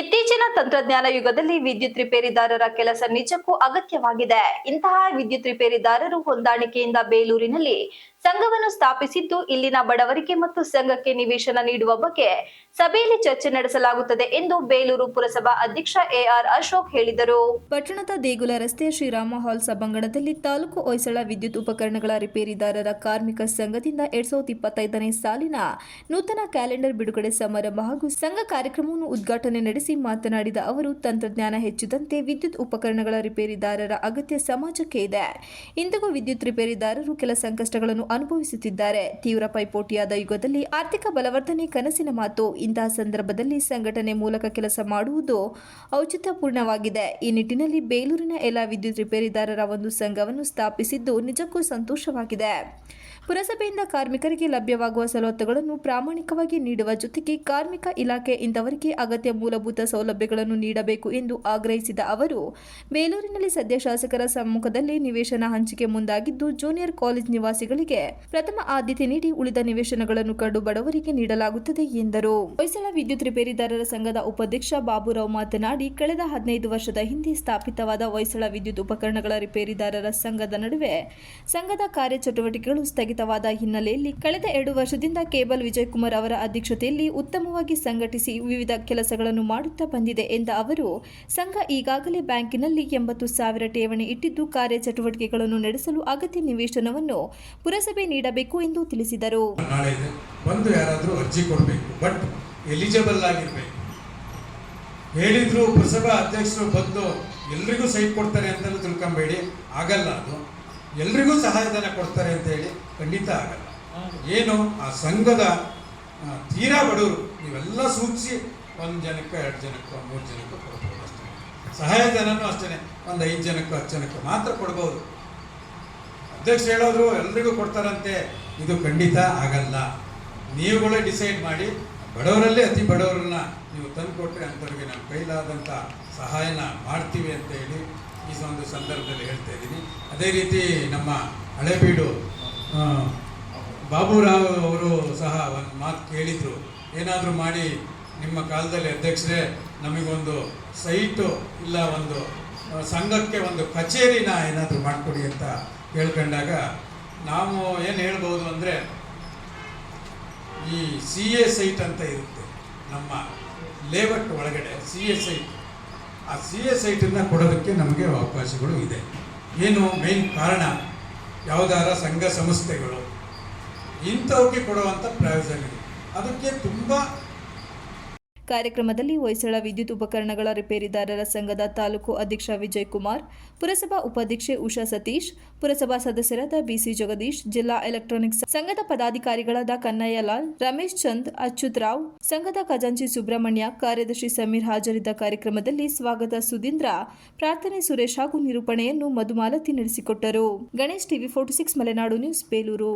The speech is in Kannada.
ಇತ್ತೀಚಿನ ತಂತ್ರಜ್ಞಾನ ಯುಗದಲ್ಲಿ ವಿದ್ಯುತ್ ರಿಪೇರಿದಾರರ ಕೆಲಸ ನಿಜಕ್ಕೂ ಅಗತ್ಯವಾಗಿದೆ. ಇಂತಹ ವಿದ್ಯುತ್ ರಿಪೇರಿದಾರರು ಹೊಂದಾಣಿಕೆಯಿಂದ ಬೇಲೂರಿನಲ್ಲಿ ಸಂಘವನ್ನು ಸ್ಥಾಪಿಸಿದ್ದು ಇಲ್ಲಿನ ಬಡವರಿಗೆ ಮತ್ತು ಸಂಘಕ್ಕೆ ನಿವೇಶನ ನೀಡುವ ಬಗ್ಗೆ ಸಭೆಯಲ್ಲಿ ಚರ್ಚೆ ನಡೆಸಲಾಗುತ್ತದೆ ಎಂದು ಬೇಲೂರು ಪುರಸಭಾ ಅಧ್ಯಕ್ಷ ಎಆರ್ ಅಶೋಕ್ ಹೇಳಿದರು. ಪಟ್ಟಣದ ದೇಗುಲ ರಸ್ತೆಯ ಶ್ರೀರಾಮ ಹಾಲ್ ಸಭಾಂಗಣದಲ್ಲಿ ತಾಲೂಕು ಹೊಯ್ಸಳ ವಿದ್ಯುತ್ ಉಪಕರಣಗಳ ರಿಪೇರಿದಾರರ ಕಾರ್ಮಿಕ ಸಂಘದಿಂದ ಎರಡ್ ಸಾವಿರದ ಇಪ್ಪತ್ತೈದನೇ ಸಾಲಿನ ನೂತನ ಕ್ಯಾಲೆಂಡರ್ ಬಿಡುಗಡೆ ಸಮಾರಂಭ ಹಾಗೂ ಸಂಘ ಕಾರ್ಯಕ್ರಮವನ್ನು ಉದ್ಘಾಟನೆ ನಡೆಸಿ ಮಾತನಾಡಿದ ಅವರು, ತಂತ್ರಜ್ಞಾನ ಹೆಚ್ಚಿದಂತೆ ವಿದ್ಯುತ್ ಉಪಕರಣಗಳ ರಿಪೇರಿದಾರರ ಅಗತ್ಯ ಸಮಾಜಕ್ಕೆ ಇದೆ. ಇಂದಿಗೂ ವಿದ್ಯುತ್ ರಿಪೇರಿದಾರರು ಕೆಲ ಸಂಕಷ್ಟಗಳನ್ನು ಅನುಭವಿಸುತ್ತಿದ್ದಾರೆ. ತೀವ್ರ ಪೈಪೋಟಿಯಾದ ಯುಗದಲ್ಲಿ ಆರ್ಥಿಕ ಬಲವರ್ಧನೆ ಕನಸಿನ ಮಾತು. ಇಂತಹ ಸಂದರ್ಭದಲ್ಲಿ ಸಂಘಟನೆ ಮೂಲಕ ಕೆಲಸ ಮಾಡುವುದು ಔಚಿತ್ಯಪೂರ್ಣವಾಗಿದೆ. ಈ ನಿಟ್ಟಿನಲ್ಲಿ ಬೇಲೂರಿನ ಎಲ್ಲ ವಿದ್ಯುತ್ ರಿಪೇರಿದಾರರ ಒಂದು ಸಂಘವನ್ನು ಸ್ಥಾಪಿಸಿದ್ದು ನಿಜಕ್ಕೂ ಸಂತೋಷವಾಗಿದೆ. ಪುರಸಭೆಯಿಂದ ಕಾರ್ಮಿಕರಿಗೆ ಲಭ್ಯವಾಗುವ ಸವಲತ್ತುಗಳನ್ನು ಪ್ರಾಮಾಣಿಕವಾಗಿ ನೀಡುವ ಜೊತೆಗೆ ಕಾರ್ಮಿಕ ಇಲಾಖೆ ಇಂಥವರಿಗೆ ಅಗತ್ಯ ಮೂಲಭೂತ ಸೌಲಭ್ಯಗಳನ್ನು ನೀಡಬೇಕು ಎಂದು ಆಗ್ರಹಿಸಿದ ಅವರು, ಬೇಲೂರಿನಲ್ಲಿ ಸದ್ಯ ಶಾಸಕರ ಸಮ್ಮುಖದಲ್ಲಿ ನಿವೇಶನ ಹಂಚಿಕೆ ಮುಂದಾಗಿದ್ದು, ಜೂನಿಯರ್ ಕಾಲೇಜ್ ನಿವಾಸಿಗಳಿಗೆ ಪ್ರಥಮ ಆದ್ಯತೆ ನೀಡಿ ಉಳಿದ ನಿವೇಶನಗಳನ್ನು ಕಂಡು ಬಡವರಿಗೆ ನೀಡಲಾಗುತ್ತದೆ ಎಂದರು. ಹೊಯ್ಸಳ ವಿದ್ಯುತ್ ರಿಪೇರಿದಾರರ ಸಂಘದ ಉಪಾಧ್ಯಕ್ಷ ಬಾಬುರಾವ್ ಮಾತನಾಡಿ, ಕಳೆದ ಹದಿನೈದು ವರ್ಷದ ಹಿಂದೆ ಸ್ಥಾಪಿತವಾದ ಹೊಯ್ಸಳ ವಿದ್ಯುತ್ ಉಪಕರಣಗಳ ರಿಪೇರಿದಾರರ ಸಂಘದ ನಡುವೆ ಸಂಘದ ಕಾರ್ಯಚಟುವಟಿಕೆಗಳು ಸ್ಥಗಿತವಾದ ಹಿನ್ನೆಲೆಯಲ್ಲಿ ಕಳೆದ ಎರಡು ವರ್ಷದಿಂದ ಕೇಬಲ್ ವಿಜಯಕುಮಾರ್ ಅವರ ಅಧ್ಯಕ್ಷತೆಯಲ್ಲಿ ಉತ್ತಮವಾಗಿ ಸಂಘಟಿಸಿ ವಿವಿಧ ಕೆಲಸಗಳನ್ನು ಮಾಡುತ್ತಾ ಬಂದಿದೆ ಎಂದ ಅವರು ಸಂಘ ಈಗಾಗಲೇ ಬ್ಯಾಂಕಿನಲ್ಲಿ ಎಂಬತ್ತು ಸಾವಿರ ಠೇವಣಿ ಇಟ್ಟಿದ್ದು ಕಾರ್ಯಚಟುವಟಿಕೆಗಳನ್ನು ನಡೆಸಲು ಅಗತ್ಯ ನಿವೇಶನವನ್ನು ಪುರಸಭೆ ನೀಡಬೇಕು ಎಂದು ತಿಳಿಸಿದರು ಬಂದು ಯಾರಾದರೂ ಅರ್ಜಿ ಕೊಡಬೇಕು ಬಟ್ ಎಲಿಜಿಬಲ್ ಆಗಿರಬೇಕು ಹೇಳಿದ್ರು ಪುರಸಭಾ ಅಧ್ಯಕ್ಷರು ಬಂದು ಎಲ್ರಿಗೂ ಸೈಟ್ ಕೊಡ್ತಾರೆ ಅಂತಲೂ ತಿಳ್ಕೊಂಬೇಡಿ ಆಗಲ್ಲ ಅದು ಎಲ್ರಿಗೂ ಸಹಾಯಧನ ಕೊಡ್ತಾರೆ ಅಂತ ಹೇಳಿ ಖಂಡಿತ ಆಗಲ್ಲ. ಏನು ಆ ಸಂಘದ ತೀರಾ ಬಡವರು, ನೀವೆಲ್ಲ ಸೂಚಿಸಿ ಒಂದು ಜನಕ್ಕೆ ಎರಡು ಜನಕ್ಕೋ ಮೂರು ಜನಕ್ಕೋ ಕೊಡ್ಬೋದು ಅಷ್ಟೇ. ಸಹಾಯಧನನೂ ಅಷ್ಟೇ ಒಂದು ಐದು ಜನಕ್ಕೋ ಹತ್ತು ಜನಕ್ಕೋ ಮಾತ್ರ ಕೊಡ್ಬೋದು. ಅಧ್ಯಕ್ಷ ಹೇಳೋದ್ರು ಎಲ್ರಿಗೂ ಕೊಡ್ತಾರಂತೆ, ಇದು ಖಂಡಿತ ಆಗಲ್ಲ. ನೀವುಗಳೇ ಡಿಸೈಡ್ ಮಾಡಿ, ಬಡವರಲ್ಲೇ ಅತಿ ಬಡವರನ್ನ ನೀವು ತಂದು ಕೊಟ್ಟರೆ ಅಂಥವ್ರಿಗೆ ನಮ್ಮ ಕೈಲಾದಂಥ ಸಹಾಯನ ಮಾಡ್ತೀವಿ ಅಂತ ಹೇಳಿ ಈ ಒಂದು ಸಂದರ್ಭದಲ್ಲಿ ಹೇಳ್ತಾ ಇದ್ದೀನಿ. ಅದೇ ರೀತಿ ನಮ್ಮ ಹಳೆಬೀಡು ಬಾಬುರಾವ್ ಅವರು ಸಹ ಒಂದು ಮಾತು ಕೇಳಿದರು. ಏನಾದರೂ ಮಾಡಿ ನಿಮ್ಮ ಕಾಲದಲ್ಲಿ ಅಧ್ಯಕ್ಷರೇ, ನಮಗೊಂದು ಸೈಟು ಇಲ್ಲ ಒಂದು ಸಂಘಕ್ಕೆ ಒಂದು ಕಚೇರಿನ ಏನಾದರೂ ಮಾಡಿಕೊಡಿ ಅಂತ ಕೇಳ್ಕೊಂಡಾಗ ನಾವು ಏನು ಹೇಳ್ಬೋದು ಅಂದರೆ, ಈ ಸಿ ಎ ಸೈಟ್ ಅಂತ ಇರುತ್ತೆ ನಮ್ಮ ಲೇಬರ್ ಒಳಗಡೆ, ಸಿ ಎ ಸೈಟ್. ಆ ಸಿ ಎ ಸೈಟನ್ನು ಕೊಡೋದಕ್ಕೆ ನಮಗೆ ಅವಕಾಶಗಳು ಇದೆ. ಏನು ಮೇನ್ ಕಾರಣ? ಯಾವುದಾರ ಸಂಘ ಸಂಸ್ಥೆಗಳು. ಇಂಥವಕ್ಕೆ ಕೊಡುವಂಥ ಪ್ರಯೋಜನ ಅದಕ್ಕೆ ತುಂಬ ಕಾರ್ಯಕ್ರಮದಲ್ಲಿ ಹೊಯ್ಸಳ ವಿದ್ಯುತ್ ಉಪಕರಣಗಳ ರಿಪೇರಿದಾರರ ಸಂಘದ ತಾಲೂಕು ಅಧ್ಯಕ್ಷ ವಿಜಯ್ ಕುಮಾರ್ ಪುರಸಭಾ ಉಪಾಧ್ಯಕ್ಷೆ ಉಷಾ ಸತೀಶ್, ಪುರಸಭಾ ಸದಸ್ಯರಾದ ಬಿಸಿ ಜಗದೀಶ್, ಜಿಲ್ಲಾ ಎಲೆಕ್ಟ್ರಾನಿಕ್ಸ್ ಸಂಘದ ಪದಾಧಿಕಾರಿಗಳಾದ ಕನ್ನಯ್ಯಲಾಲ್ ರಮೇಶ್ ಚಂದ್, ಅಚ್ಯುತ್ ರಾವ್, ಸಂಘದ ಖಜಾಂಚಿ ಸುಬ್ರಹ್ಮಣ್ಯ, ಕಾರ್ಯದರ್ಶಿ ಸಮೀರ್ ಹಾಜರಿದ್ದ ಕಾರ್ಯಕ್ರಮದಲ್ಲಿ ಸ್ವಾಗತ ಸುಧೀಂದ್ರ, ಪ್ರಾರ್ಥನೆ ಸುರೇಶ್ ಹಾಗೂ ನಿರೂಪಣೆಯನ್ನು ಮಧುಮಾಲತಿ ನಡೆಸಿಕೊಟ್ಟರು. Ganesh TV forty six Malenadu news, Belur.